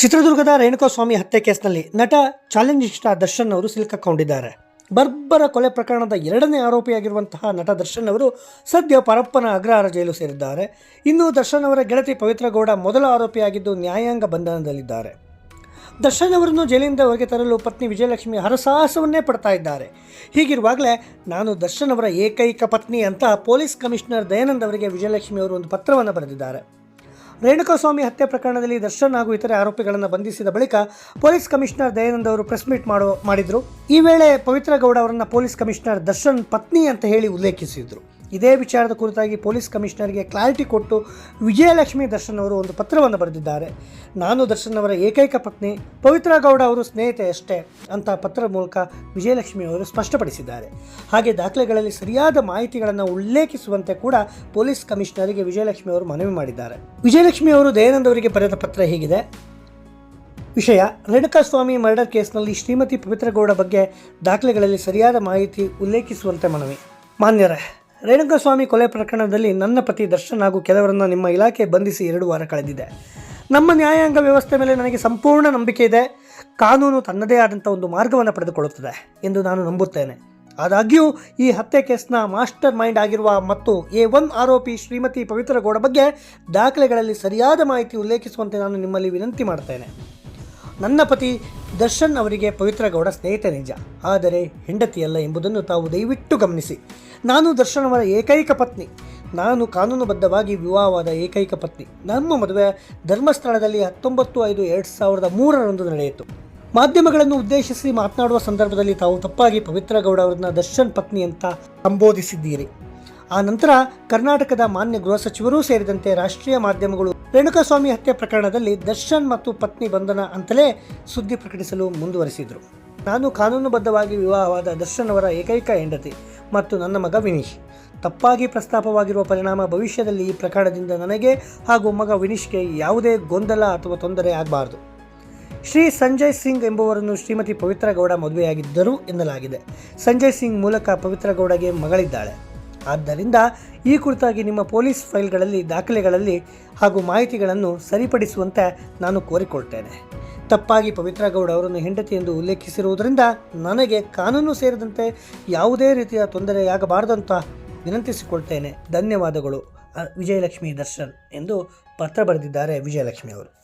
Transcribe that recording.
ಚಿತ್ರದುರ್ಗದ ರೇಣುಕಾಸ್ವಾಮಿ ಹತ್ಯೆ ಕೇಸ್ನಲ್ಲಿ ನಟ ಚಾಲೆಂಜಿಂಗ್ ಸ್ಟಾರ್ ದರ್ಶನ್ ಅವರು ಸಿಲುಕಿಕೊಂಡಿದ್ದಾರೆ. ಬರ್ಬರ ಕೊಲೆ ಪ್ರಕರಣದ ಎರಡನೇ ಆರೋಪಿಯಾಗಿರುವಂತಹ ನಟ ದರ್ಶನ್ ಅವರು ಸದ್ಯ ಪರಪ್ಪನ ಅಗ್ರಹಾರ ಜೈಲು ಸೇರಿದ್ದಾರೆ. ಇನ್ನು ದರ್ಶನ್ ಅವರ ಗೆಳತಿ ಪವಿತ್ರ ಗೌಡ ಮೊದಲ ಆರೋಪಿಯಾಗಿದ್ದು ನ್ಯಾಯಾಂಗ ಬಂಧನದಲ್ಲಿದ್ದಾರೆ. ದರ್ಶನ್ ಅವರನ್ನು ಜೈಲಿನಿಂದ ಹೊರಗೆ ತರಲು ಪತ್ನಿ ವಿಜಯಲಕ್ಷ್ಮಿ ಹರಸಾಹಸವನ್ನೇ ಪಡ್ತಾ ಇದ್ದಾರೆ. ಹೀಗಿರುವಾಗಲೇ ನಾನು ದರ್ಶನ್ ಅವರ ಏಕೈಕ ಪತ್ನಿ ಅಂತ ಪೊಲೀಸ್ ಕಮಿಷನರ್ ದಯಾನಂದ್ ಅವರಿಗೆ ವಿಜಯಲಕ್ಷ್ಮಿ ಅವರು ಒಂದು ಪತ್ರವನ್ನು ಬರೆದಿದ್ದಾರೆ. ರೇಣುಕಾಸ್ವಾಮಿ ಹತ್ಯೆ ಪ್ರಕರಣದಲ್ಲಿ ದರ್ಶನ್ ಹಾಗೂ ಇತರೆ ಆರೋಪಿಗಳನ್ನು ಬಂಧಿಸಿದ ಬಳಿಕ ಪೊಲೀಸ್ ಕಮಿಷನರ್ ದಯಾನಂದ್ ಅವರು ಪ್ರೆಸ್ ಮೀಟ್ ಮಾಡೋ ಮಾಡಿದ್ರು. ಈ ವೇಳೆ ಪವಿತ್ರ ಗೌಡ ಅವರನ್ನು ಪೊಲೀಸ್ ಕಮಿಷನರ್ ದರ್ಶನ್ ಪತ್ನಿ ಅಂತ ಹೇಳಿ ಉಲ್ಲೇಖಿಸಿದ್ರು. ಇದೇ ವಿಚಾರದ ಕುರಿತಾಗಿ ಪೊಲೀಸ್ ಕಮಿಷನರ್ಗೆ ಕ್ಲಾರಿಟಿ ಕೊಟ್ಟು ವಿಜಯಲಕ್ಷ್ಮಿ ದರ್ಶನ್ ಅವರು ಒಂದು ಪತ್ರವನ್ನು ಬರೆದಿದ್ದಾರೆ. ನಾನು ದರ್ಶನ್ ಅವರ ಏಕೈಕ ಪತ್ನಿ ಪವಿತ್ರ ಗೌಡ ಅವರು ಸ್ನೇಹಿತೆ ಅಷ್ಟೇ ಅಂತ ಪತ್ರದ ಮೂಲಕ ವಿಜಯಲಕ್ಷ್ಮಿ ಅವರು ಸ್ಪಷ್ಟಪಡಿಸಿದ್ದಾರೆ. ಹಾಗೆ ದಾಖಲೆಗಳಲ್ಲಿ ಸರಿಯಾದ ಮಾಹಿತಿಗಳನ್ನು ಉಲ್ಲೇಖಿಸುವಂತೆ ಕೂಡ ಪೊಲೀಸ್ ಕಮಿಷನರಿಗೆ ವಿಜಯಲಕ್ಷ್ಮಿ ಅವರು ಮನವಿ ಮಾಡಿದ್ದಾರೆ. ವಿಜಯಲಕ್ಷ್ಮಿ ಅವರು ದಯಾನಂದ ಅವರಿಗೆ ಬರೆದ ಪತ್ರ ಹೀಗಿದೆ? ವಿಷಯ, ರೇಣುಕಾಸ್ವಾಮಿ ಮರ್ಡರ್ ಕೇಸ್ನಲ್ಲಿ ಶ್ರೀಮತಿ ಪವಿತ್ರಗೌಡ ಬಗ್ಗೆ ದಾಖಲೆಗಳಲ್ಲಿ ಸರಿಯಾದ ಮಾಹಿತಿ ಉಲ್ಲೇಖಿಸುವಂತೆ ಮನವಿ. ಮಾನ್ಯರೇ ರೇಣುಕಾಸ್ವಾಮಿ ಕೊಲೆ ಪ್ರಕರಣದಲ್ಲಿ ನನ್ನ ಪತಿ ದರ್ಶನ್ ಹಾಗೂ ಕೆಲವರನ್ನು ನಿಮ್ಮ ಇಲಾಖೆ ಬಂಧಿಸಿ ಎರಡು ವಾರ ಕಳೆದಿದೆ. ನಮ್ಮ ನ್ಯಾಯಾಂಗ ವ್ಯವಸ್ಥೆ ಮೇಲೆ ನನಗೆ ಸಂಪೂರ್ಣ ನಂಬಿಕೆ ಇದೆ. ಕಾನೂನು ತನ್ನದೇ ಆದಂಥ ಒಂದು ಮಾರ್ಗವನ್ನು ಪಡೆದುಕೊಳ್ಳುತ್ತದೆ ಎಂದು ನಾನು ನಂಬುತ್ತೇನೆ. ಆದಾಗ್ಯೂ, ಈ ಹತ್ಯೆ ಕೇಸ್ನ ಮಾಸ್ಟರ್ ಮೈಂಡ್ ಆಗಿರುವ ಮತ್ತು ಎ ಒನ್ ಆರೋಪಿ ಶ್ರೀಮತಿ ಪವಿತ್ರ ಗೌಡ ಬಗ್ಗೆ ದಾಖಲೆಗಳಲ್ಲಿ ಸರಿಯಾದ ಮಾಹಿತಿ ಉಲ್ಲೇಖಿಸುವಂತೆ ನಾನು ನಿಮ್ಮಲ್ಲಿ ವಿನಂತಿ ಮಾಡ್ತೇನೆ. ನನ್ನ ಪತಿ ದರ್ಶನ್ ಅವರಿಗೆ ಪವಿತ್ರ ಗೌಡ ಸ್ನೇಹಿತ ನಿಜ. ಆದರೆ ಹೆಂಡತಿಯಲ್ಲ ಎಂಬುದನ್ನು ತಾವು ದಯವಿಟ್ಟು ಗಮನಿಸಿ. ನಾನು ದರ್ಶನ್ ಅವರ ಏಕೈಕ ಪತ್ನಿ. ನಾನು ಕಾನೂನುಬದ್ಧವಾಗಿ ವಿವಾಹವಾದ ಏಕೈಕ ಪತ್ನಿ. ನಮ್ಮ ಮದುವೆ ಧರ್ಮಸ್ಥಳದಲ್ಲಿ ಹತ್ತೊಂಬತ್ತು ಐದು ಎರಡು ಸಾವಿರದ ಮೂರರಂದು ನಡೆಯಿತು. ಮಾಧ್ಯಮಗಳನ್ನು ಉದ್ದೇಶಿಸಿ ಮಾತನಾಡುವ ಸಂದರ್ಭದಲ್ಲಿ ತಾವು ತಪ್ಪಾಗಿ ಪವಿತ್ರ ಗೌಡ ಅವರನ್ನ ದರ್ಶನ್ ಪತ್ನಿ ಅಂತ ಸಂಬೋಧಿಸಿದ್ದೀರಿ. ಆ ನಂತರ ಕರ್ನಾಟಕದ ಮಾನ್ಯ ಗೃಹ ಸಚಿವರೂ ಸೇರಿದಂತೆ ರಾಷ್ಟ್ರೀಯ ಮಾಧ್ಯಮಗಳು ರೇಣುಕಾಸ್ವಾಮಿ ಹತ್ಯೆ ಪ್ರಕರಣದಲ್ಲಿ ದರ್ಶನ್ ಮತ್ತು ಪತ್ನಿ ಬಂಧನ ಅಂತಲೇ ಸುದ್ದಿ ಪ್ರಕಟಿಸಲು ಮುಂದುವರೆಸಿದರು. ನಾನು ಕಾನೂನುಬದ್ಧವಾಗಿ ವಿವಾಹವಾದ ದರ್ಶನ್ ಅವರ ಏಕೈಕ ಹೆಂಡತಿ ಮತ್ತು ನನ್ನ ಮಗ ವಿನೀಶ್. ತಪ್ಪಾಗಿ ಪ್ರಸ್ತಾಪವಾಗಿರುವ ಪರಿಣಾಮ ಭವಿಷ್ಯದಲ್ಲಿ ಈ ಪ್ರಕರಣದಿಂದ ನನಗೆ ಹಾಗೂ ಮಗ ವಿನೀಶ್ಗೆ ಯಾವುದೇ ಗೊಂದಲ ಅಥವಾ ತೊಂದರೆ ಆಗಬಾರದು. ಶ್ರೀ ಸಂಜಯ್ ಸಿಂಗ್ ಎಂಬುವರನ್ನು ಶ್ರೀಮತಿ ಪವಿತ್ರ ಗೌಡ ಮದುವೆಯಾಗಿದ್ದರು ಎನ್ನಲಾಗಿದೆ. ಸಂಜಯ್ ಸಿಂಗ್ ಮೂಲಕ ಪವಿತ್ರ ಗೌಡಗೆ ಮಗಳಿದ್ದಾಳೆ. ಆದ್ದರಿಂದ ಈ ಕುರಿತಾಗಿ ನಿಮ್ಮ ಪೊಲೀಸ್ ಫೈಲ್ಗಳಲ್ಲಿ, ದಾಖಲೆಗಳಲ್ಲಿ ಹಾಗೂ ಮಾಹಿತಿಗಳನ್ನು ಸರಿಪಡಿಸುವಂತೆ ನಾನು ಕೋರಿಕೊಳ್ತೇನೆ. ತಪ್ಪಾಗಿ ಪವಿತ್ರ ಗೌಡ ಅವರನ್ನು ಹೆಂಡತಿ ಎಂದು ಉಲ್ಲೇಖಿಸಿರುವುದರಿಂದ ನನಗೆ ಕಾನೂನು ಸೇರಿದಂತೆ ಯಾವುದೇ ರೀತಿಯ ತೊಂದರೆಯಾಗಬಾರದಂತ ವಿನಂತಿಸಿಕೊಳ್ತೇನೆ. ಧನ್ಯವಾದಗಳು. ವಿಜಯಲಕ್ಷ್ಮಿ ದರ್ಶನ್ ಎಂದು ಪತ್ರ ಬರೆದಿದ್ದಾರೆ ವಿಜಯಲಕ್ಷ್ಮಿ ಅವರು.